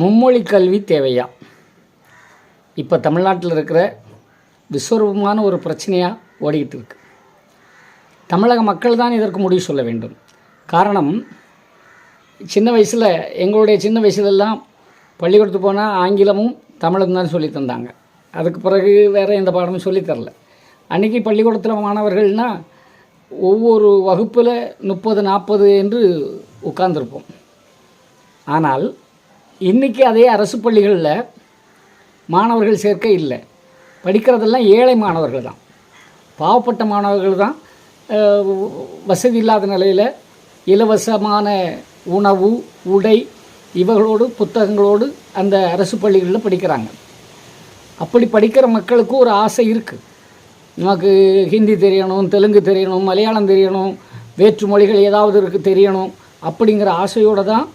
மும்மொழி கல்வி தேவையா? இப்போ தமிழ்நாட்டில் இருக்கிற விஸ்வரூபமான ஒரு பிரச்சனையாக ஓடிக்கிட்டு இருக்கு. தமிழக மக்கள் தான் இதற்கு முடிவு சொல்ல வேண்டும். காரணம் சின்ன வயசில் எங்களுடைய சின்ன வயசுலெல்லாம் பள்ளிக்கூடத்துக்கு போனால் ஆங்கிலமும் தமிழும் தான் சொல்லி தந்தாங்க. அதுக்கு பிறகு வேறு எந்த பாடமும் சொல்லித்தரல அன்றைக்கி பள்ளிக்கூடத்தில் மாணவர்கள்னால் ஒவ்வொரு வகுப்பில் முப்பது நாற்பது என்று உட்கார்ந்துருப்போம். ஆனால் இன்றைக்கி அதே அரசு பள்ளிகளில் மாணவர்கள் சேர்க்கை இல்லை. படிக்கிறதெல்லாம் ஏழை மாணவர்கள் தான். பாவப்பட்ட மாணவர்கள் தான் வசதி இல்லாத நிலையில் இலவசமான உணவு உடை இவர்களோடு புத்தகங்களோடு அந்த அரசு பள்ளிகளில் படிக்கிறாங்க. அப்படி படிக்கிற மக்களுக்கு ஒரு ஆசை இருக்குது நமக்கு ஹிந்தி தெரியணும் தெலுங்கு தெரியணும் மலையாளம் தெரியணும் வேற்று மொழிகள் ஏதாவது இருக்குது தெரியணும் அப்படிங்கிற ஆசையோடு தான்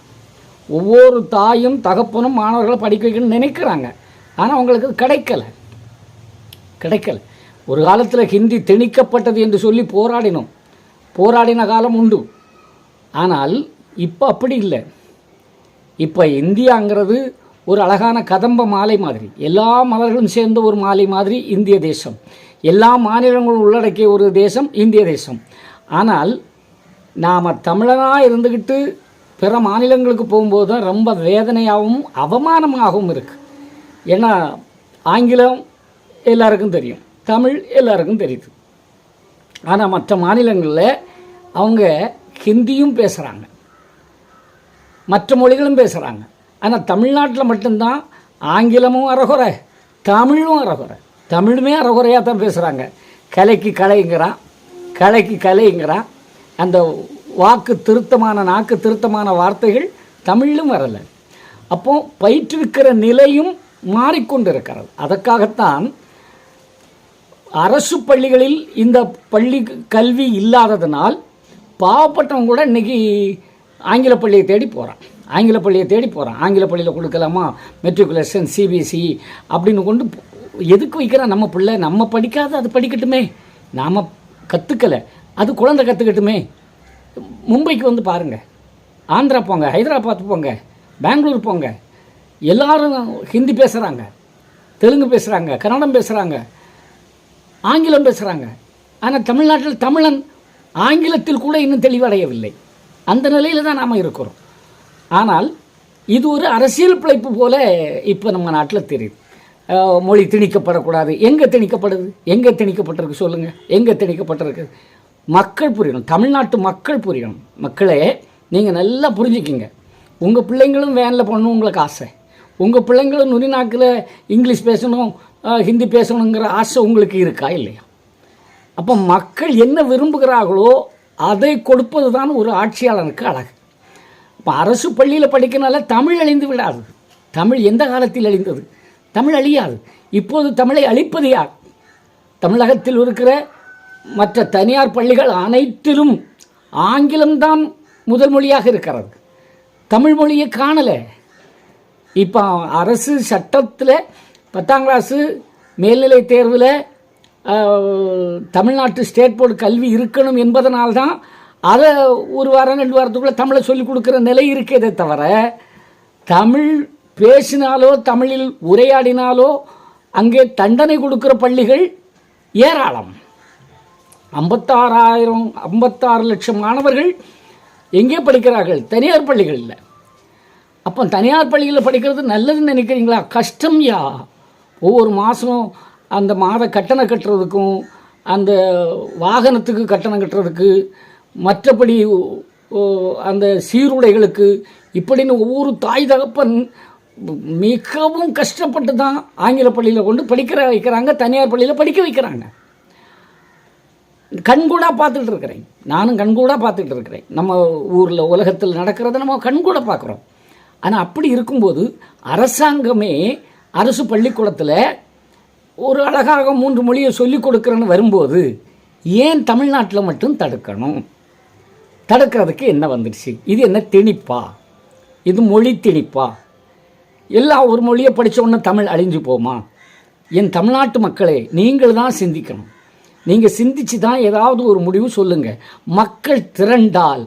ஒவ்வொரு தாயும் தகப்பனும் மாணவர்களை படிக்க வைக்கணும்னு நினைக்கிறாங்க. ஆனால் அவங்களுக்கு அது கிடைக்கல. கிடைக்கல. ஒரு காலத்தில் ஹிந்தி திணிக்கப்பட்டது என்று சொல்லி போராடினோம். போராடின காலம் உண்டு. ஆனால் இப்போ அப்படி இல்லை. இப்போ இந்தியாங்கிறது ஒரு அழகான கதம்ப மாலை மாதிரி. எல்லா மலர்களும் சேர்ந்த ஒரு மாலை மாதிரி இந்திய தேசம். எல்லா மாநிலங்களும் உள்ளடக்கிய ஒரு தேசம் இந்திய தேசம். ஆனால் நாம் தமிழனாக இருந்துக்கிட்டு பிற மாநிலங்களுக்கு போகும்போது தான் ரொம்ப வேதனையாகவும் அவமானமாகவும் இருக்குது ஏன்னா ஆங்கிலம் எல்லாருக்கும் தெரியும். தமிழ் எல்லாருக்கும் தெரியுது. ஆனால் மற்ற மாநிலங்களில் அவங்க ஹிந்தியும் பேசுகிறாங்க மற்ற மொழிகளும் பேசுகிறாங்க ஆனால் தமிழ்நாட்டில் மட்டும்தான் ஆங்கிலமும் அறகுறை தமிழும் அறகுறை. தமிழுமே அறகுறையாக தான் பேசுகிறாங்க கலைக்கு கலைங்கிறான் கலைக்கு கலைங்கிறான். அந்த வாக்கு திருத்தமான நாக்கு திருத்தமான வார்த்தைகள் தமிழிலும் வரலை. அப்போ பயிற்றுவிக்கிற நிலையும் மாறிக்கொண்டிருக்கிறது. அதற்காகத்தான் அரசு பள்ளிகளில் இந்த பள்ளி கல்வி இல்லாததனால் பாவப்பட்டவங்க கூட இன்னைக்கு ஆங்கில பள்ளியை தேடி போகிறான் ஆங்கில பள்ளியை தேடி போகிறான் ஆங்கில பள்ளியில் கொடுக்கலாமா? மெட்ரிகுலேஷன் சிபிஎஸ்சி அப்படின்னு கொண்டு எதுக்கு வைக்கிறோம் நம்ம பிள்ளை? நம்ம படிக்காத அது படிக்கட்டுமே. நாம் கற்றுக்கலை அது குழந்தை கற்றுக்கட்டுமே மும்பைக்கு வந்து பாருங்கள் ஆந்திரா போங்க ஹைதராபாத் போங்க பெங்களூர் போங்க. எல்லாரும் ஹிந்தி பேசுகிறாங்க தெலுங்கு பேசுகிறாங்க கன்னடம் பேசுகிறாங்க ஆங்கிலம் பேசுகிறாங்க ஆனால் தமிழ்நாட்டில் தமிழன் ஆங்கிலத்தில் கூட இன்னும் தெளிவடையவில்லை. அந்த நிலையில் தான் நாம் இருக்கிறோம். ஆனால் இது ஒரு அரசியல் பிழைப்பு போல இப்போ நம்ம நாட்டில் தெரியுது. மொழி திணிக்கப்படக்கூடாது. எங்கே திணிக்கப்படுது? எங்கே திணிக்கப்பட்டிருக்கு சொல்லுங்கள் எங்கே திணிக்கப்பட்டிருக்கு? மக்கள் புரியணும். தமிழ்நாட்டு மக்கள் புரியணும். மக்களே நீங்கள் நல்லா புரிஞ்சுக்கிங்க. உங்கள் பிள்ளைங்களும் வேனில் போகணும் உங்களுக்கு ஆசை. உங்கள் பிள்ளைங்களும் நுனிநாக்கில் இங்கிலீஷ் பேசணும் ஹிந்தி பேசணுங்கிற ஆசை உங்களுக்கு இருக்கா இல்லையா? அப்போ மக்கள் என்ன விரும்புகிறார்களோ அதை கொடுப்பது தான் ஒரு ஆட்சியாளனுக்கு அழகு. இப்போ அரசு பள்ளியில் படிக்கனால தமிழ் அழிந்து விடாது. தமிழ் எந்த காலத்தில் அழிந்தது? தமிழ் அழியாது. இப்போது தமிழை அழிப்பது யார்? தமிழகத்தில் இருக்கிற மற்ற தனியார் பள்ளிகள் அனைத்திலும் ஆங்கிலம்தான் முதல் மொழியாக இருக்கிறது. தமிழ் மொழியை காணலை. இப்போ அரசு சட்டத்தில் பத்தாம் கிளாஸு மேல்நிலை தேர்வில் தமிழ்நாட்டு ஸ்டேட் போர்டு கல்வி இருக்கணும் என்பதனால்தான் அதை ஒரு வாரம் ரெண்டு வாரத்துக்குள்ளே தமிழை சொல்லிக் கொடுக்குற நிலை இருக்கிறதே தவிர தமிழ் பேசினாலோ தமிழில் உரையாடினாலோ அங்கே தண்டனை கொடுக்குற பள்ளிகள் ஏராளம். ஐம்பத்தாறாயிரம் ஐம்பத்தாறு லட்சம் மாணவர்கள் எங்கே படிக்கிறார்கள்? தனியார் பள்ளிகளில். அப்போ தனியார் பள்ளிகளில் படிக்கிறது நல்லதுன்னு நினைக்கிறீங்களா? கஷ்டம் யா? ஒவ்வொரு மாதம் அந்த மாத கட்டணம் கட்டுறதுக்கும் அந்த வாகனத்துக்கு கட்டணம் கட்டுறதுக்கு மற்றபடி அந்த சீருடைகளுக்கு இப்படின்னு ஒவ்வொரு தாய் தகப்பன் மிகவும் கஷ்டப்பட்டு தான் ஆங்கில பள்ளியில் கொண்டு படிக்கிற வைக்கிறாங்க தனியார் பள்ளியில் படிக்க வைக்கிறாங்க. கண்கூடா பார்த்துட்டு இருக்கிறேன். நானும் கண்கூடா பார்த்துட்டு இருக்கிறேன். நம்ம ஊரில் உலகத்தில் நடக்கிறத நம்ம கண்கூட பார்க்குறோம். ஆனால் அப்படி இருக்கும்போது அரசாங்கமே அரசு பள்ளிக்கூடத்தில் ஒரு அழகாக மூன்று மொழியை சொல்லிக் கொடுக்குறேன்னு வரும்போது ஏன் தமிழ்நாட்டில் மட்டும் தடுக்கணும்? தடுக்கிறதுக்கு என்ன வந்துடுச்சு இது என்ன திணிப்பா? இது மொழி திணிப்பா? எல்லா ஒரு மொழியை படித்த உடனே தமிழ் அழிஞ்சு போமா? என் தமிழ்நாட்டு மக்களே நீங்கள் தான் சிந்திக்கணும். நீங்கள் சிந்திச்சு தான் ஏதாவது ஒரு முடிவு சொல்லுங்கள் மக்கள் திரண்டால்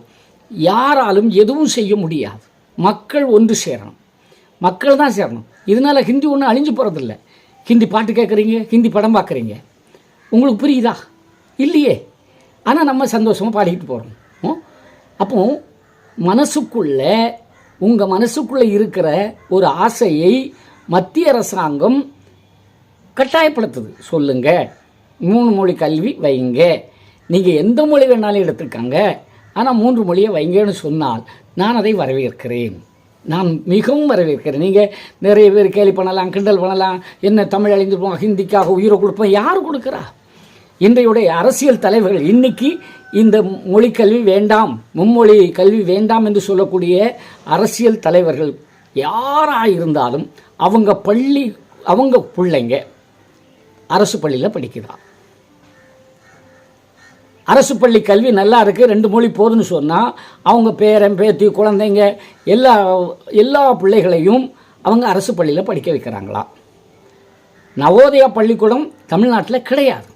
யாராலும் எதுவும் செய்ய முடியாது. மக்கள் ஒன்று சேரணும். மக்கள் தான் சேரணும். இதனால் ஹிந்தி ஒன்றும் அழிஞ்சு போகிறதில்ல ஹிந்தி பாட்டு கேட்குறீங்க ஹிந்தி படம் பார்க்குறீங்க உங்களுக்கு புரியுதா? இல்லையே. ஆனால் நம்ம சந்தோஷமாக பாடிக்கிட்டு போகிறோம் அப்போ மனசுக்குள்ளே உங்கள் மனசுக்குள்ளே இருக்கிற ஒரு ஆசையை மத்திய அரசாங்கம் கட்டாயப்படுத்துது. சொல்லுங்கள் மூணு மொழி கல்வி வைங்க நீங்கள் எந்த மொழி வேணாலும் எடுத்துக்கங்க. ஆனால் மூன்று மொழியை வைங்கன்னு சொன்னால் நான் அதை வரவேற்கிறேன். நான் மிகவும் வரவேற்கிறேன். நீங்கள் நிறைய பேர் கேலி பண்ணலாம் கிண்டல் பண்ணலாம். என்ன தமிழ் அழிந்து ஹிந்திக்காக உயிரை கொடுப்போம் யார் கொடுக்குறா? இன்றையுடைய அரசியல் தலைவர்கள் இன்னைக்கு இந்த மொழி கல்வி வேண்டாம் மும்மொழி கல்வி வேண்டாம் என்று சொல்லக்கூடிய அரசியல் தலைவர்கள் யாராக இருந்தாலும் அவங்க பள்ளி அவங்க பிள்ளைங்க அரசு பள்ளியில் படிக்கிறா. அரசு பள்ளி கல்வி நல்லா இருக்குது ரெண்டு மொழி போதுன்னு சொன்னால் அவங்க பேரன் பேத்தி குழந்தைங்க எல்லா எல்லா பிள்ளைகளையும் அவங்க அரசு பள்ளியில் படிக்க வைக்கிறாங்களா? நவோதயா பள்ளிக்கூடம் தமிழ்நாட்டில் கிடையாது.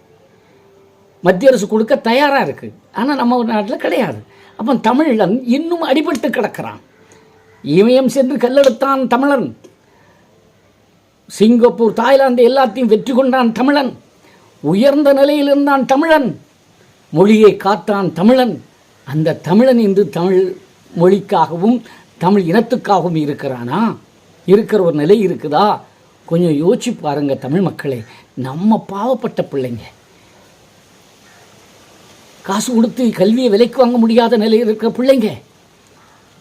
மத்திய அரசு கொடுக்க தயாராக இருக்குது ஆனால் நம்ம நாட்டில் கிடையாது. அப்போ தமிழன் இன்னும் அடிபட்டு கிடக்கிறான். இமயம் சென்று கல்லெடுத்தான் தமிழன். சிங்கப்பூர் தாய்லாந்து எல்லாத்தையும் வெற்றி கொண்டான் தமிழன். உயர்ந்த நிலையில் இருந்தான் தமிழன். மொழியை காத்தான் தமிழன். அந்த தமிழன் இன்று தமிழ் மொழிக்காகவும் தமிழ் இனத்துக்காகவும் இருக்கிறானா? இருக்கிற ஒரு நிலை இருக்குதா? கொஞ்சம் யோசிச்சு பாருங்க தமிழ் மக்களே. நம்ம பாவப்பட்ட பிள்ளைங்க. காசு கொடுத்து கல்வியை விலைக்கு வாங்க முடியாத நிலையில் இருக்கிற பிள்ளைங்க.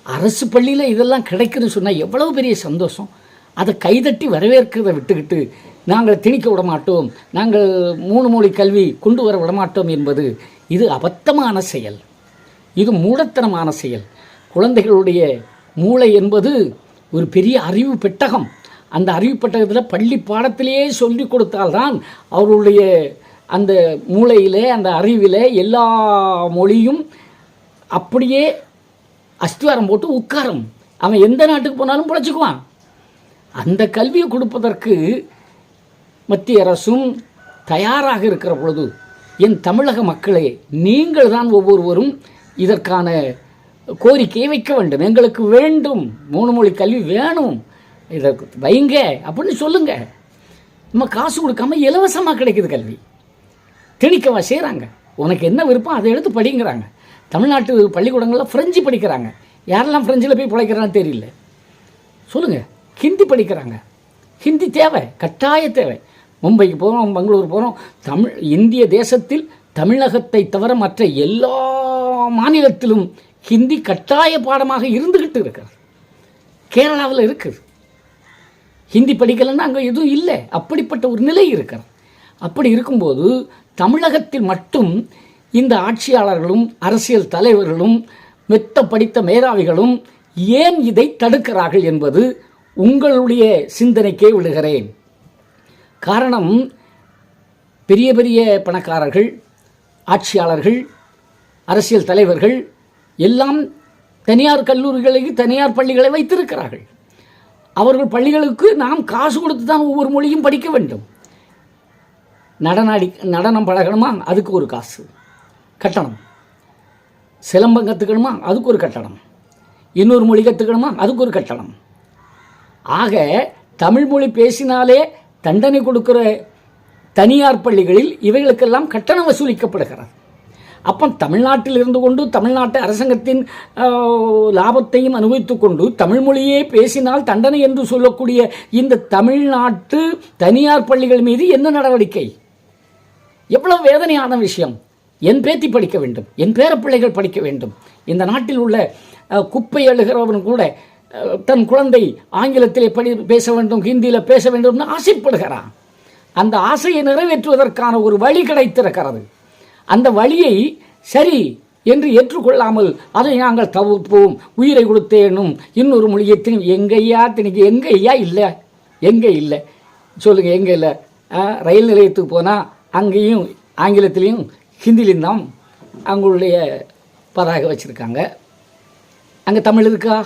அரசு பள்ளியில் இதெல்லாம் கிடைக்குதுன்னு சொன்னால் எவ்வளவு பெரிய சந்தோஷம். அதை கைதட்டி வரவேற்கிறத விட்டுக்கிட்டு நாங்கள் திணிக்க விட மாட்டோம் நாங்கள் மூணு மொழி கல்வி கொண்டு வர விடமாட்டோம் என்பது இது அபத்தமான செயல். இது மூடத்தனமான செயல். குழந்தைகளுடைய மூளை என்பது ஒரு பெரிய அறிவு பெட்டகம். அந்த அறிவு பெட்டகத்தில் பள்ளி பாடத்திலேயே சொல்லி கொடுத்தால்தான் அவர்களுடைய அந்த மூளையிலே அந்த அறிவிலே எல்லா மொழியும் அப்படியே அஸ்திவாரம் போட்டு உட்காரும். அவன் எந்த நாட்டுக்கு போனாலும் பிழைச்சிக்குவான். அந்த கல்வியை கொடுப்பதற்கு மத்திய அரசும் தயாராக இருக்கிற பொழுது என் தமிழக மக்களே நீங்கள் தான் ஒவ்வொருவரும் இதற்கான கோரிக்கையை வைக்க வேண்டும். எங்களுக்கு வேண்டும். மூணு மொழி கல்வி வேணும். இதற்கு வைங்க அப்படின்னு சொல்லுங்க. நம்ம காசு கொடுக்காம இலவசமாக கிடைக்குது கல்வி. திணிக்கவா செய்கிறாங்க உனக்கு என்ன விருப்பம் அதை எடுத்து படிங்கிறாங்க. தமிழ்நாட்டு பள்ளிக்கூடங்களில் ஃப்ரெஞ்சு படிக்கிறாங்க. யாரெல்லாம் ஃப்ரெஞ்சில் போய் பிழைக்கிறான்னு தெரியல. சொல்லுங்கள் ஹிந்தி படிக்கிறாங்க. ஹிந்தி தேவை. கட்டாய தேவை. மும்பைக்கு போகிறோம் பெங்களூர் போகிறோம் தமிழ் இந்திய தேசத்தில் தமிழகத்தை தவிர மற்ற எல்லா மாநிலத்திலும் ஹிந்தி கட்டாய பாடமாக இருந்துக்கிட்டு இருக்கிறது. கேரளாவில் இருக்குது. ஹிந்தி படிக்கலைன்னா அங்கே எதுவும் இல்லை. அப்படிப்பட்ட ஒரு நிலை இருக்கிறது. அப்படி இருக்கும்போது தமிழகத்தில் மட்டும் இந்த ஆட்சியாளர்களும் அரசியல் தலைவர்களும் மெத்த படித்த மேதாவிகளும் ஏன் இதை தடுக்கிறார்கள் என்பது உங்களுடைய சிந்தனைக்கே விடுகிறேன் காரணம் பெரிய பெரிய பணக்காரர்கள் ஆட்சியாளர்கள் அரசியல் தலைவர்கள் எல்லாம் தனியார் கல்லூரிகளுக்கு தனியார் பள்ளிகளை வைத்திருக்கிறார்கள். அவர்கள் பள்ளிகளுக்கு நாம் காசு கொடுத்து தான் ஒவ்வொரு மொழியும் படிக்க வேண்டும். நடன அடி நடனம் பழகணுமா? அதுக்கு ஒரு காசு. கட்டணம். சிலம்பம் கற்றுக்கணுமா அதுக்கு ஒரு கட்டணம். இன்னொரு மொழி கற்றுக்கணுமா அதுக்கு ஒரு கட்டணம். ஆக தமிழ் மொழி பேசினாலே தண்டனை கொடுக்கிற தனியார் பள்ளிகளில் இவைகளுக்கெல்லாம் கட்டணம் வசூலிக்கப்படுகிறது. அப்போ தமிழ்நாட்டில் இருந்து கொண்டு தமிழ்நாட்டு அரசாங்கத்தின் லாபத்தையும் அனுபவித்து கொண்டு தமிழ் மொழியே பேசினால் தண்டனை என்று சொல்லக்கூடிய இந்த தமிழ்நாட்டு தனியார் பள்ளிகள் மீது என்ன நடவடிக்கை? எவ்வளவு வேதனையான விஷயம். என் பேத்தி படிக்க வேண்டும் என் பேரப்பிள்ளைகள் படிக்க வேண்டும். இந்த நாட்டில் உள்ள குப்பை எழுகிறவன் கூட தன் குழந்தை ஆங்கிலத்தில் படி பேச வேண்டும் ஹிந்தியில் பேச வேண்டும்னு ஆசைப்படுகிறான். அந்த ஆசையை நிறைவேற்றுவதற்கான ஒரு வழி கிடைத்திருக்கிறது. அந்த வழியை சரி என்று ஏற்றுக்கொள்ளாமல் அதை நாங்கள் தவிர்ப்போம். உயிரை கொடுத்தேனும் இன்னொரு மொழியை திணி எங்கையா திணிக்க எங்கையா இல்லை எங்கே இல்லை? சொல்லுங்கள் எங்கே இல்லை? ரயில் நிலையத்துக்கு போனால் அங்கேயும் ஆங்கிலத்திலையும் ஹிந்திலையும் தான் அவங்களுடைய பதாக வச்சுருக்காங்க. அங்கே தமிழ் இருக்கா?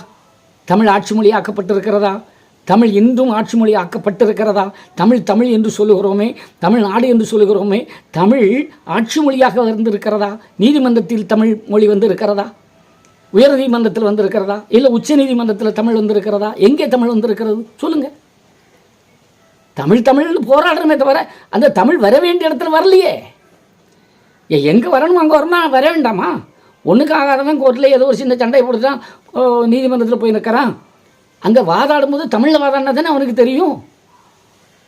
தமிழ் ஆட்சி மொழி ஆக்கப்பட்டிருக்கிறதா தமிழ் இன்றும் ஆட்சி மொழி ஆக்கப்பட்டிருக்கிறதா தமிழ் தமிழ் என்று சொல்லுகிறோமே தமிழ்நாடு என்று சொல்லுகிறோமே தமிழ் ஆட்சி மொழியாக வந்திருக்கிறதா? நீதிமன்றத்தில் தமிழ் மொழி வந்து இருக்கிறதா உயர் நீதிமன்றத்தில் வந்திருக்கிறதா? இல்லை உச்ச நீதிமன்றத்தில் தமிழ் வந்திருக்கிறதா? எங்கே தமிழ் வந்திருக்கிறது? சொல்லுங்க. தமிழ் தமிழ்னு போராடுறமே தவிர அந்த தமிழ் வர வேண்டிய இடத்துல வரலையே. ஏ எங்கே வரணும் அங்கே வரணும்? வர வேண்டாமா? ஒன்றுக்கு ஆகாதவன் கோர்ட்டில் ஏதோ ஒரு சின்ன சண்டை போட்டுதான் நீதிமன்றத்தில் போய் நிற்கிறான். அங்கே வாதாடும் போது தமிழில் வாதாடினா தானே அவனுக்கு தெரியும்.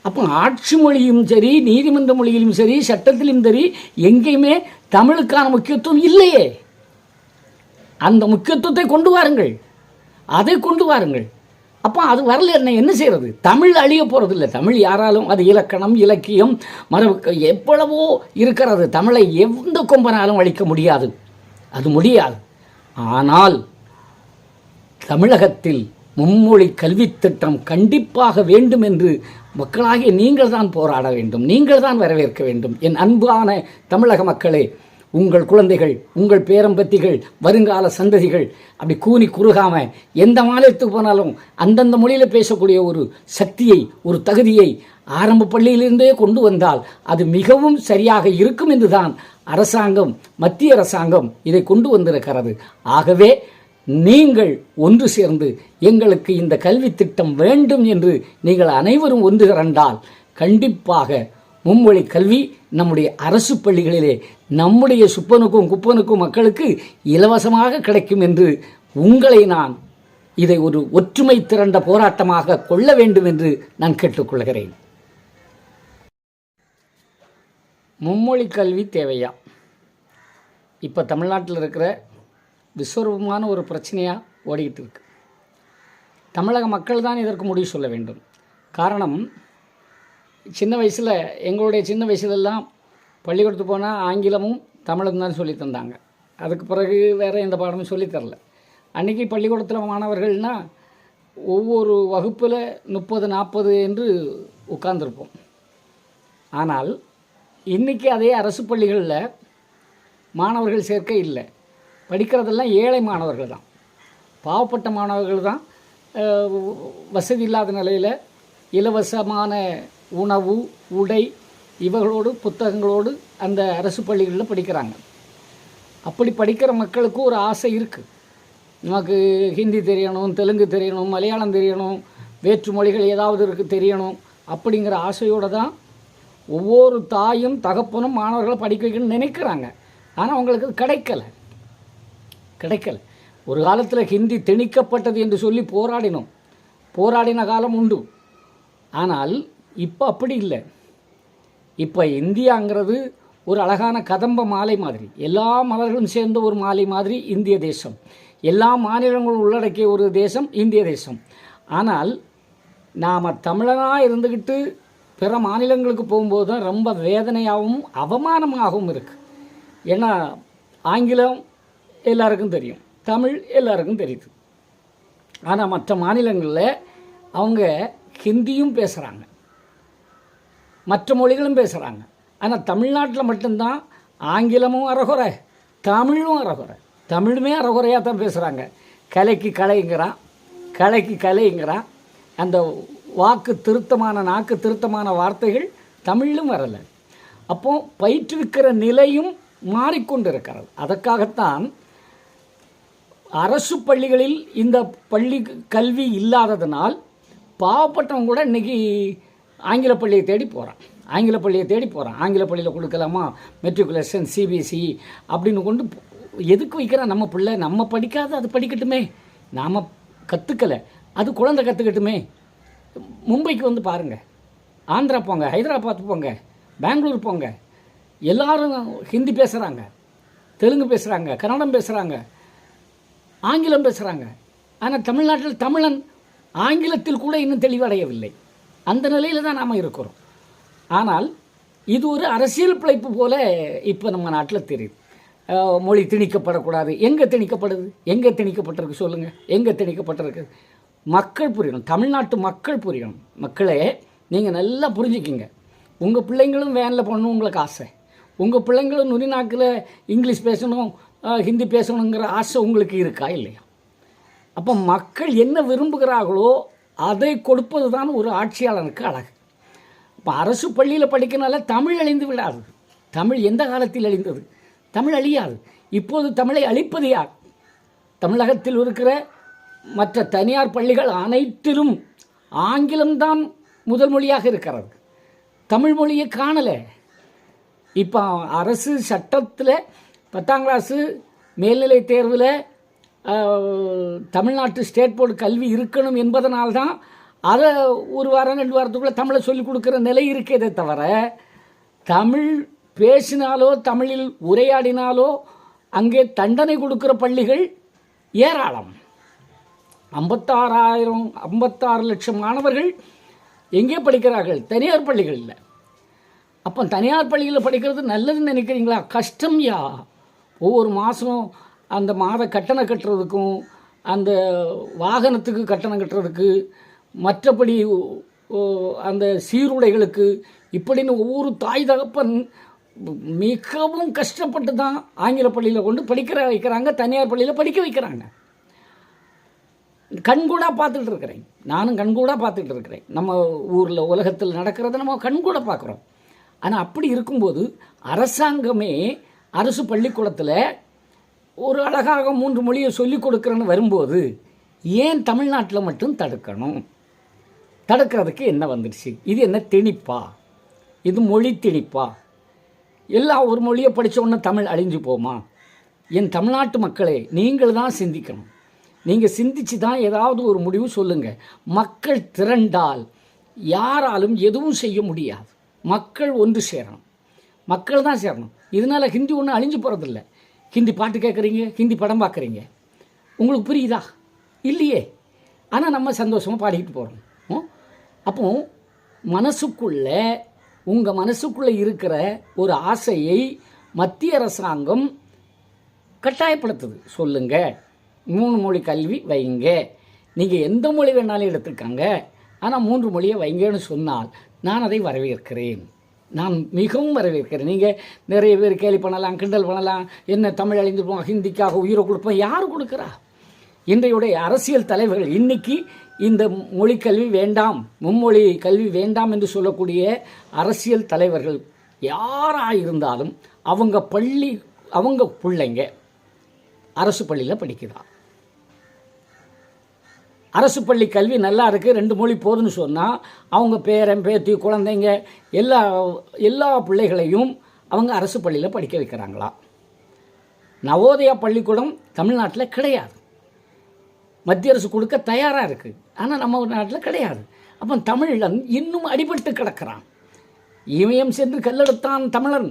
அப்போ ஆட்சி மொழியும் சரி நீதிமன்ற மொழியிலும் சரி சட்டத்திலும் சரி எங்கேயுமே தமிழுக்கான முக்கியத்துவம் இல்லையே. அந்த முக்கியத்துவத்தை கொண்டு வாருங்கள். அதை கொண்டு வாருங்கள். அப்போ அது வரல என்ன என்ன செய்கிறது தமிழ் அழிய போகிறது இல்லை தமிழ் யாராலும் அது இலக்கணம் இலக்கியம் மரபு எவ்வளவோ இருக்கிறது. தமிழை எந்த கொம்பனாலும் அழிக்க முடியாது. அது முடியாது. ஆனால் தமிழகத்தில் மும்மொழி கல்வித் திட்டம் கண்டிப்பாக வேண்டும் என்று மக்களாகிய நீங்கள் தான் போராட வேண்டும் நீங்கள் தான் வரவேற்க வேண்டும். என் அன்பான தமிழக மக்களே உங்கள் குழந்தைகள் உங்கள் பேரம்பத்திகள் வருங்கால சந்ததிகள் அப்படி கூனி குறுகாமல் எந்த மாநிலத்துக்கு போனாலும் அந்தந்த மொழியில் பேசக்கூடிய ஒரு சக்தியை ஒரு தகுதியை ஆரம்ப பள்ளியிலிருந்தே கொண்டு வந்தால் அது மிகவும் சரியாக இருக்கும் என்று தான் அரசாங்கம் மத்திய அரசாங்கம் இதை கொண்டு வந்திருக்கிறது. ஆகவே நீங்கள் ஒன்று சேர்ந்து எங்களுக்கு இந்த கல்வி திட்டம் வேண்டும் என்று நீங்கள் அனைவரும் ஒன்று திரண்டால் கண்டிப்பாக மும்மொழி கல்வி நம்முடைய அரசு பள்ளிகளிலே நம்முடைய சுப்பனுக்கும் குப்பனுக்கும் மக்களுக்கு இலவசமாக கிடைக்கும் என்று உங்களை நான் இதை ஒரு ஒற்றுமை திரண்ட போராட்டமாக கொள்ள வேண்டும் என்று நான் கேட்டுக்கொள்கிறேன். மும்மொழி கல்வி தேவையா? இப்போ தமிழ்நாட்டில் இருக்கிற விஸ்வரூபமான ஒரு பிரச்சனையாக ஓடிக்கிட்டு இருக்கு. தமிழக மக்கள் தான் இதற்கு முடிவு சொல்ல வேண்டும். காரணம் சின்ன வயசில் எங்களுடைய சின்ன வயசுலெல்லாம் பள்ளிக்கூடத்துக்கு போனால் ஆங்கிலமும் தமிழும் தான் சொல்லி தந்தாங்க. அதுக்கு பிறகு வேறு எந்த பாடமும் சொல்லித்தரல அன்றைக்கி பள்ளிக்கூடத்தில் மாணவர்கள்னால் ஒவ்வொரு வகுப்பில் முப்பது நாற்பது என்று உட்கார்ந்துருப்போம். ஆனால் இன்றைக்கி அதே அரசு பள்ளிகளில் மாணவர்கள் சேர்க்கை இல்லை. படிக்கிறதெல்லாம் ஏழை மாணவர்கள் தான். பாவப்பட்ட மாணவர்கள் தான் வசதி இல்லாத நிலையில் இலவசமான உணவு உடை இவர்களோடு புத்தகங்களோடு அந்த அரசு பள்ளிகளில் படிக்கிறாங்க. அப்படி படிக்கிற மக்களுக்கு ஒரு ஆசை இருக்குது நமக்கு ஹிந்தி தெரியணும் தெலுங்கு தெரியணும் மலையாளம் தெரியணும் வேற்று மொழிகள் ஏதாவது இருக்குது தெரியணும் அப்படிங்கிற ஆசையோடு தான் ஒவ்வொரு தாயும் தகப்பனும் மாணவர்களை படிக்க வைக்கணும்னு நினைக்கிறாங்க. ஆனால் அவங்களுக்கு கிடைக்கலை கிடைக்கல. கிடைக்கல. ஒரு காலத்தில் ஹிந்தி திணிக்கப்பட்டது என்று சொல்லி போராடினோம். போராடின காலம் உண்டு. ஆனால் இப்போ அப்படி இல்லை. இப்போ இந்தியாங்கிறது ஒரு அழகான கதம்ப மாலை மாதிரி. எல்லா மலர்களும் சேர்ந்த ஒரு மாலை மாதிரி இந்திய தேசம். எல்லா மாநிலங்களும் உள்ளடக்கிய ஒரு தேசம் இந்திய தேசம். ஆனால் நாம் தமிழனாக இருந்துக்கிட்டு பிற மாநிலங்களுக்கு போகும்போது தான் ரொம்ப வேதனையாகவும் அவமானமாகவும் இருக்குது ஏன்னா ஆங்கிலம் எல்லாருக்கும் தெரியும். தமிழ் எல்லாருக்கும் தெரியுது. ஆனால் மற்ற மாநிலங்களில் அவங்க ஹிந்தியும் பேசுகிறாங்க மற்ற மொழிகளும் பேசுகிறாங்க ஆனால் தமிழ்நாட்டில் மட்டும்தான் ஆங்கிலமும் அறகுறை தமிழும் அறகுறை. தமிழுமே அறகுறையாக தான் பேசுகிறாங்க கலைக்கு கலைங்கிறான் கலைக்கு கலைங்கிறான். அந்த வாக்கு திருத்தமான நாக்கு திருத்தமான வார்த்தைகள் தமிழிலும் வரலை. அப்போ பயிற்றுவிக்கிற நிலையும் மாறிக்கொண்டிருக்கிறது. அதற்காகத்தான் அரசு பள்ளிகளில் இந்த பள்ளி கல்வி இல்லாததுனால் பாவப்பட்டவங்க கூட இன்றைக்கி ஆங்கில பள்ளியை தேடி போகிறான் ஆங்கில பள்ளியை தேடி போகிறான் ஆங்கில பள்ளியில் கொடுக்கலாமா? மெட்ரிகுலேஷன் சிபிஎஸ்சி அப்படின்னு கொண்டு எதுக்கு வைக்கிறான் நம்ம பிள்ளை? நம்ம படிக்காத அது படிக்கட்டுமே. நாம் கற்றுக்கலை அது குழந்தை கற்றுக்கட்டுமே மும்பைக்கு வந்து பாருங்கள் ஆந்திரா போங்க ஹைதராபாத் போங்க பெங்களூர் போங்க. எல்லாரும் ஹிந்தி பேசுகிறாங்க தெலுங்கு பேசுகிறாங்க கன்னடம் பேசுகிறாங்க ஆங்கிலம் பேசுகிறாங்க ஆனால் தமிழ்நாட்டில் தமிழன் ஆங்கிலத்தில் கூட இன்னும் தெளிவடையவில்லை. அந்த நிலையில் தான் நாம் இருக்கிறோம். ஆனால் இது ஒரு அரசியல் பிழைப்பு போல் இப்போ நம்ம நாட்டில் தெரியுது. மொழி திணிக்கப்படக்கூடாது. எங்கே திணிக்கப்படுது? எங்கே திணிக்கப்பட்டிருக்கு சொல்லுங்கள் எங்கே திணிக்கப்பட்டிருக்கு? மக்கள் புரியணும். தமிழ்நாட்டு மக்கள் புரியணும். மக்களே நீங்கள் நல்லா புரிஞ்சுக்கிங்க. உங்கள் பிள்ளைங்களும் வேனில் போகணும் உங்களுக்கு ஆசை. உங்கள் பிள்ளைங்களும் நுனிநாக்கில் இங்கிலீஷ் பேசணும் ஹிந்தி பேசணுங்கிற ஆசை உங்களுக்கு இருக்கா இல்லையா? அப்போ மக்கள் என்ன விரும்புகிறார்களோ அதை கொடுப்பது தான் ஒரு ஆட்சியாளனுக்கு அழகு. இப்போ அரசு பள்ளியில் படிக்கிறனால தமிழ் அழிந்து விடாது. தமிழ் எந்த காலத்தில் அழிந்தது? தமிழ் அழியாது. இப்போது தமிழை அழிப்பது யார்? தமிழகத்தில் இருக்கிற மற்ற தனியார் பள்ளிகள் அனைத்திலும் ஆங்கிலம்தான் முதல் மொழியாக இருக்கிறது. தமிழ் மொழியை காணலை. இப்போ அரசு சட்டத்தில் பத்தாம் கிளாஸு மேல்நிலை தேர்வில் தமிழ்நாட்டு ஸ்டேட் போர்டு கல்வி இருக்கணும் என்பதனால்தான் அதை ஒரு வாரம் ரெண்டு வாரத்துக்குள்ளே தமிழை சொல்லிக் கொடுக்குற நிலை இருக்கதே தவிர தமிழ் பேசினாலோ தமிழில் உரையாடினாலோ அங்கே தண்டனை கொடுக்குற பள்ளிகள் ஏராளம். ஐம்பத்தாறாயிரம் ஐம்பத்தாறு லட்சம் மாணவர்கள் எங்கே படிக்கிறார்கள்? தனியார் பள்ளிகளில். அப்போ தனியார் பள்ளியில் படிக்கிறது நல்லதுன்னு நினைக்கிறீங்களா? கஷ்டம் யா? ஒவ்வொரு மாதம் அந்த மாத கட்டணம் கட்டுறதுக்கும் அந்த வாகனத்துக்கு கட்டணம் கட்டுறதுக்கு மற்றபடி அந்த சீருடைகளுக்கு இப்படின்னு ஒவ்வொரு தாய் தகப்பன் மிகவும் கஷ்டப்பட்டு தான் ஆங்கில பள்ளியில் கொண்டு படிக்கிற வைக்கிறாங்க தனியார் பள்ளியில் படிக்க வைக்கிறாங்க. கண்கூடாக பார்த்துட்டு இருக்கிறேன். நானும் கண்கூடாக பார்த்துட்டு இருக்கிறேன். நம்ம ஊரில் உலகத்தில் நடக்கிறத நம்ம கண்கூட பார்க்குறோம். ஆனால் அப்படி இருக்கும்போது அரசாங்கமே அரசு பள்ளிக்கூடத்தில் ஒரு அழகாக மூன்று மொழியை சொல்லிக் கொடுக்குறேன்னு வரும்போது ஏன் தமிழ்நாட்டில் மட்டும் தடுக்கணும்? தடுக்கிறதுக்கு என்ன வந்துடுச்சு? இது என்ன திணிப்பா? இது மொழி திணிப்பா? எல்லா ஒரு மொழியை படித்த உடனே தமிழ் அழிஞ்சு போமா? என் தமிழ்நாட்டு மக்களே நீங்கள் தான் சிந்திக்கணும். நீங்கள் சிந்திச்சு தான் ஏதாவது ஒரு முடிவு சொல்லுங்கள் மக்கள் திரண்டால் யாராலும் எதுவும் செய்ய முடியாது. மக்கள் ஒன்று சேரணும். மக்கள் தான் சேரணும். இதனால் ஹிந்தி ஒன்றும் அழிஞ்சு போகிறதில்ல ஹிந்தி பாட்டு கேட்குறீங்க ஹிந்தி படம் பார்க்குறீங்க உங்களுக்கு புரியுதா? இல்லையே. ஆனால் நம்ம சந்தோஷமாக பாடிக்கிட்டு போகிறோம் அப்போ மனசுக்குள்ளே உங்கள் மனசுக்குள்ளே இருக்கிற ஒரு ஆசையை மத்திய அரசாங்கம் கட்டாயப்படுத்துது. சொல்லுங்கள் மூணு மொழி கல்வி வைங்க. நீங்கள் எந்த மொழி வேணாலும் எடுத்துக்கங்க. ஆனால் மூன்று மொழியை வைங்கன்னு சொன்னால் நான் அதை வரவேற்கிறேன். நான் மிகவும் வரவேற்கிறேன். நீங்கள் நிறைய பேர் கேலி பண்ணலாம் கிண்டல் பண்ணலாம். என்ன தமிழ் அழிந்துருப்போம் ஹிந்திக்காக உயிரை கொடுப்போம் யார் கொடுக்குறா? இன்றையுடைய அரசியல் தலைவர்கள் இன்னைக்கு இந்த மொழிக்கல்வி வேண்டாம் மும்மொழி கல்வி வேண்டாம் என்று சொல்லக்கூடிய அரசியல் தலைவர்கள் யாராக இருந்தாலும் அவங்க பள்ளி அவங்க பிள்ளைங்க அரசு பள்ளியில் படிக்கிறான் அரசு பள்ளி கல்வி நல்லா இருக்குது ரெண்டு மொழி போதுன்னு சொன்னால் அவங்க பேரன் பேத்தி குழந்தைங்க எல்லா எல்லா பிள்ளைகளையும் அவங்க அரசு பள்ளியில் படிக்க வைக்கிறாங்களா? நவோதயா பள்ளிக்கூடம் தமிழ்நாட்டில் கிடையாது. மத்திய அரசு கொடுக்க தயாராக இருக்குது ஆனால் நம்ம நாட்டில் கிடையாது. அப்போ தமிழன் இன்னும் அடிபட்டு கிடக்கிறான். இமயம் சென்று கல்லெடுத்தான் தமிழன்.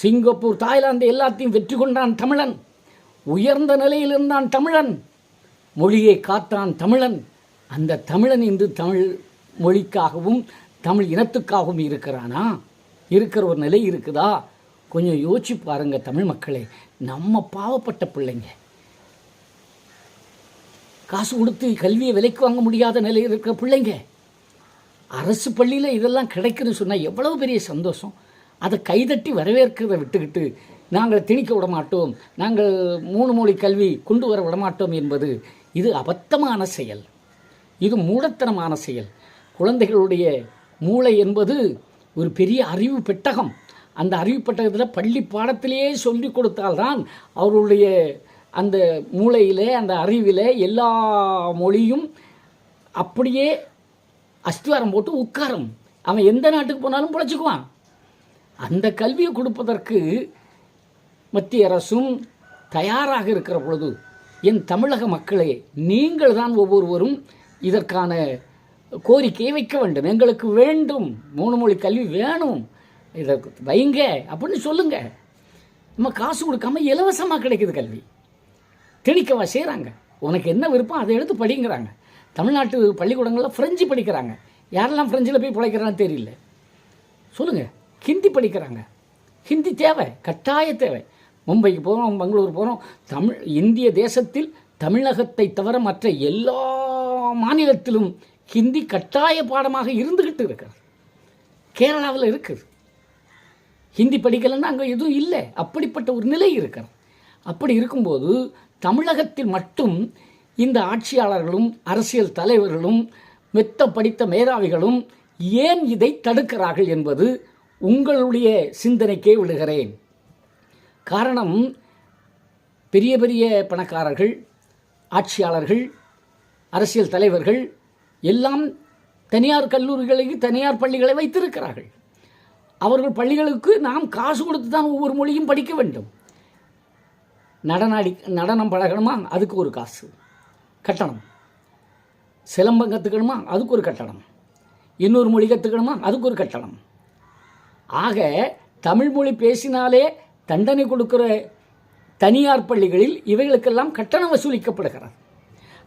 சிங்கப்பூர் தாய்லாந்து எல்லாத்தையும் வெற்றி கொண்டான் தமிழன். உயர்ந்த நிலையில் இருந்தான் தமிழன். மொழியை காத்தான் தமிழன். அந்த தமிழன் இன்று தமிழ் மொழிக்காகவும் தமிழ் இனத்துக்காகவும் இருக்கிறானா? இருக்கிற ஒரு நிலை இருக்குதா? கொஞ்சம் யோசிச்சு பாருங்க தமிழ் மக்களே. நம்ம பாவப்பட்ட பிள்ளைங்க. காசு கொடுத்து கல்வியை விலைக்கு வாங்க முடியாத நிலையில் இருக்கிற பிள்ளைங்க. அரசு பள்ளியில் இதெல்லாம் கிடைக்குதுன்னு சொன்னால் எவ்வளோ பெரிய சந்தோஷம். அதை கைதட்டி வரவேற்கிறத விட்டுக்கிட்டு நாங்கள் திணிக்க விட மாட்டோம் நாங்கள் மூணு மொழி கல்வி கொண்டு வர விட மாட்டோம் என்பது இது அபத்தமான செயல். இது மூடத்தனமான செயல். குழந்தைகளுடைய மூளை என்பது ஒரு பெரிய அறிவு பெட்டகம். அந்த அறிவு பெட்டகத்தில் பள்ளி பாடத்திலேயே சொல்லி கொடுத்தால்தான் அவருடைய அந்த மூளையிலே அந்த அறிவிலே எல்லா மொழியும் அப்படியே அஸ்திவாரம் போட்டு உட்காரும். அவன் எந்த நாட்டுக்கு போனாலும் பிழைச்சிக்குவான். அந்த கல்வியை கொடுப்பதற்கு மத்திய அரசும் தயாராக இருக்கிற பொழுது என் தமிழக மக்களே நீங்கள் தான் ஒவ்வொருவரும் இதற்கான கோரிக்கையை வைக்க வேண்டும். எங்களுக்கு வேண்டும். மூணு மொழி கல்வி வேணும். இதை வைங்க அப்படின்னு சொல்லுங்க. நம்ம காசு கொடுக்காம இலவசமாக கிடைக்குது கல்வி. திணிக்கவா செய்கிறாங்க உனக்கு என்ன விருப்பம் அதை எடுத்து படிங்கிறாங்க. தமிழ்நாட்டு பள்ளிக்கூடங்களில் ஃப்ரெஞ்சு படிக்கிறாங்க. யாரெல்லாம் ஃப்ரெஞ்சில் போய் பிழைக்கிறான்னு தெரியல. சொல்லுங்கள் ஹிந்தி படிக்கிறாங்க. ஹிந்தி தேவை. கட்டாய தேவை. மும்பைக்கு போகிறோம் பெங்களூர் போகிறோம் தமிழ் இந்திய தேசத்தில் தமிழகத்தை தவிர மற்ற எல்லா மாநிலத்திலும் ஹிந்தி கட்டாய பாடமாக இருந்துக்கிட்டு இருக்கிறது. கேரளாவில் இருக்குது. ஹிந்தி படிக்கலைன்னா அங்கே எதுவும் இல்லை. அப்படிப்பட்ட ஒரு நிலை இருக்கிறது. அப்படி இருக்கும்போது தமிழகத்தில் மட்டும் இந்த ஆட்சியாளர்களும் அரசியல் தலைவர்களும் மெத்த படித்த மேதாவிகளும் ஏன் இதை தடுக்கிறார்கள் என்பது உங்களுடைய சிந்தனைக்கே விடுகிறேன். காரணம் பெரிய பெரிய பணக்காரர்கள் ஆட்சியாளர்கள் அரசியல் தலைவர்கள் எல்லாம் தனியார் கல்லூரிகளுக்கு தனியார் பள்ளிகளை வைத்திருக்கிறார்கள். அவர்கள் பள்ளிகளுக்கு நாம் காசு கொடுத்து தான் ஒவ்வொரு மொழியும் படிக்க வேண்டும். நடன அடி நடனம் பழகணுமா? அதுக்கு ஒரு காசு. கட்டணம். சிலம்பம் கற்றுக்கணுமா அதுக்கு ஒரு கட்டணம். இன்னொரு மொழி கற்றுக்கணுமா அதுக்கு ஒரு கட்டணம். ஆக தமிழ் மொழி பேசினாலே தண்டனை கொடுக்குற தனியார் பள்ளிகளில் இவைகளுக்கெல்லாம் கட்டணம் வசூலிக்கப்படுகிறது.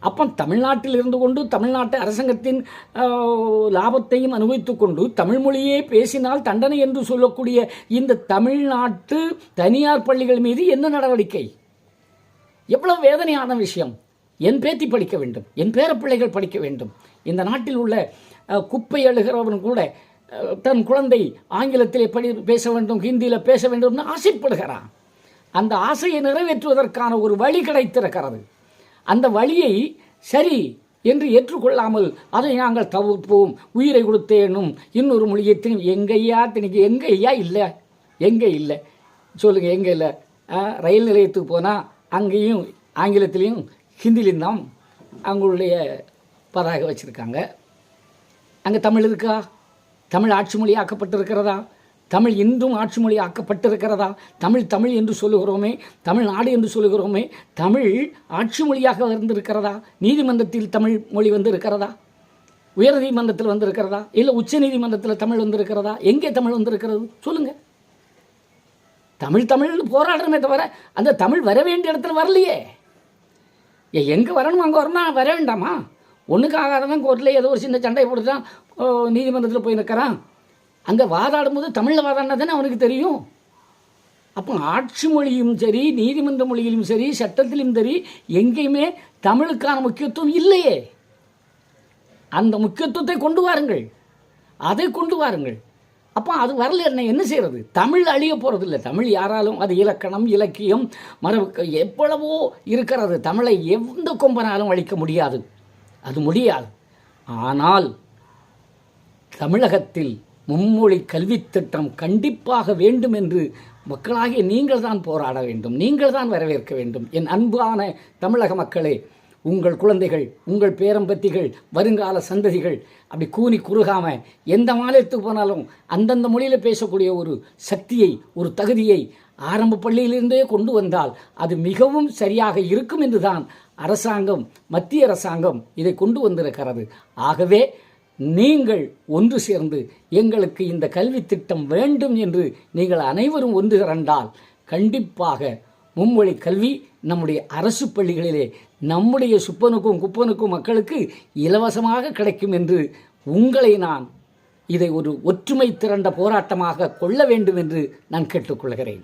அப்போ தமிழ்நாட்டில் இருந்து கொண்டு தமிழ்நாட்டு அரசாங்கத்தின் லாபத்தையும் அனுபவித்து கொண்டு தமிழ் மொழியே பேசினால் தண்டனை என்று சொல்லக்கூடிய இந்த தமிழ்நாட்டு தனியார் பள்ளிகள் மீது என்ன நடவடிக்கை? எவ்வளவு வேதனையான விஷயம். என் பேத்தி படிக்க வேண்டும் என் பேரப்பிள்ளைகள் படிக்க வேண்டும். இந்த நாட்டில் உள்ள குப்பை அழுகிறவன் கூட தன் குழந்தை ஆங்கிலத்திலே படி பேச வேண்டும் ஹிந்தியில் பேச வேண்டும்னு ஆசைப்படுகிறான். அந்த ஆசையை நிறைவேற்றுவதற்கான ஒரு வழி கிடைத்திருக்கிறது. அந்த வழியை சரி என்று ஏற்றுக்கொள்ளாமல் அதை நாங்கள் தவிர்ப்போம். உயிரை கொடுத்தேனும் இன்னொரு மொழியை திணி எங்கையா திணிக்கு எங்கையா இல்லை எங்கே இல்லை? சொல்லுங்கள் எங்கே இல்லை? ரயில் நிலையத்துக்கு போனால் அங்கேயும் ஆங்கிலத்திலையும் ஹிந்திலையும் தான் அவங்களுடைய பதாக வச்சுருக்காங்க. அங்கே தமிழ் இருக்கா? தமிழ் ஆட்சி மொழி ஆக்கப்பட்டிருக்கிறதா தமிழ் இன்றும் ஆட்சி மொழி ஆக்கப்பட்டிருக்கிறதா தமிழ் தமிழ் என்று சொல்லுகிறோமே தமிழ்நாடு என்று சொல்லுகிறோமே தமிழ் ஆட்சி மொழியாக வந்திருக்கிறதா? நீதிமன்றத்தில் தமிழ் மொழி வந்து இருக்கிறதா உயர் நீதிமன்றத்தில் வந்திருக்கிறதா? இல்லை உச்ச நீதிமன்றத்தில் தமிழ் வந்திருக்கிறதா? எங்கே தமிழ் வந்திருக்கிறது? சொல்லுங்கள் தமிழ் தமிழ்னு போராடுறமே தவிர அந்த தமிழ் வர வேண்டிய இடத்துல வரலையே. ஏ எங்கே வரணும் அங்கே வரணும்? வர வேண்டாமா? ஒன்றுக்கு ஆகாதவன் கோர்ட்டில் ஏதோ ஒரு சின்ன சண்டையை போட்டுட்டான் நீதிமன்றத்தில் போய் நிற்கிறான். அங்கே வாதாடும் போது தமிழில் வாதாடினா தானே அவனுக்கு தெரியும். அப்போ ஆட்சி மொழியும் சரி நீதிமன்ற மொழியிலும் சரி சட்டத்திலும் சரி எங்கேயுமே தமிழுக்கான முக்கியத்துவம் இல்லையே. அந்த முக்கியத்துவத்தை கொண்டு வாருங்கள். அதை கொண்டு வாருங்கள். அப்போ அது வரல என்ன என்ன செய்கிறது தமிழ் அழிய போகிறது இல்லை தமிழ் யாராலும் அது இலக்கணம் இலக்கியம் மரபு எவ்வளவோ இருக்கிறது. தமிழை எந்த கொம்பனாலும் அழிக்க முடியாது. அது முடியாது. ஆனால் தமிழகத்தில் மும்மொழி கல்வித் திட்டம் கண்டிப்பாக வேண்டும் என்று மக்களாகிய நீங்கள் தான் போராட வேண்டும் நீங்கள் தான் வரவேற்க வேண்டும். என் அன்பான தமிழக மக்களே உங்கள் குழந்தைகள் உங்கள் பேரம்பத்திகள் வருங்கால சந்ததிகள் அப்படி கூனி குறுகாமல் எந்த மாநிலத்துக்கு போனாலும் அந்தந்த மொழியில் பேசக்கூடிய ஒரு சக்தியை ஒரு தகுதியை ஆரம்ப பள்ளியிலிருந்தே கொண்டு வந்தால் அது மிகவும் சரியாக இருக்கும் என்றுதான் அரசாங்கம் மத்திய அரசாங்கம் இதை கொண்டு வந்திருக்கிறது. ஆகவே நீங்கள் ஒன்று சேர்ந்து எங்களுக்கு இந்த கல்வி திட்டம் வேண்டும் என்று நீங்கள் அனைவரும் ஒன்று திரண்டால் கண்டிப்பாக மும்மொழி கல்வி நம்முடைய அரசு பள்ளிகளிலே நம்முடைய சுப்பனுக்கும் குப்பனுக்கும் மக்களுக்கு இலவசமாக கிடைக்கும் என்று உங்களை நான் இதை ஒரு ஒற்றுமை திரண்ட போராட்டமாக கொள்ள வேண்டும் என்று நான் கேட்டுக்கொள்கிறேன்.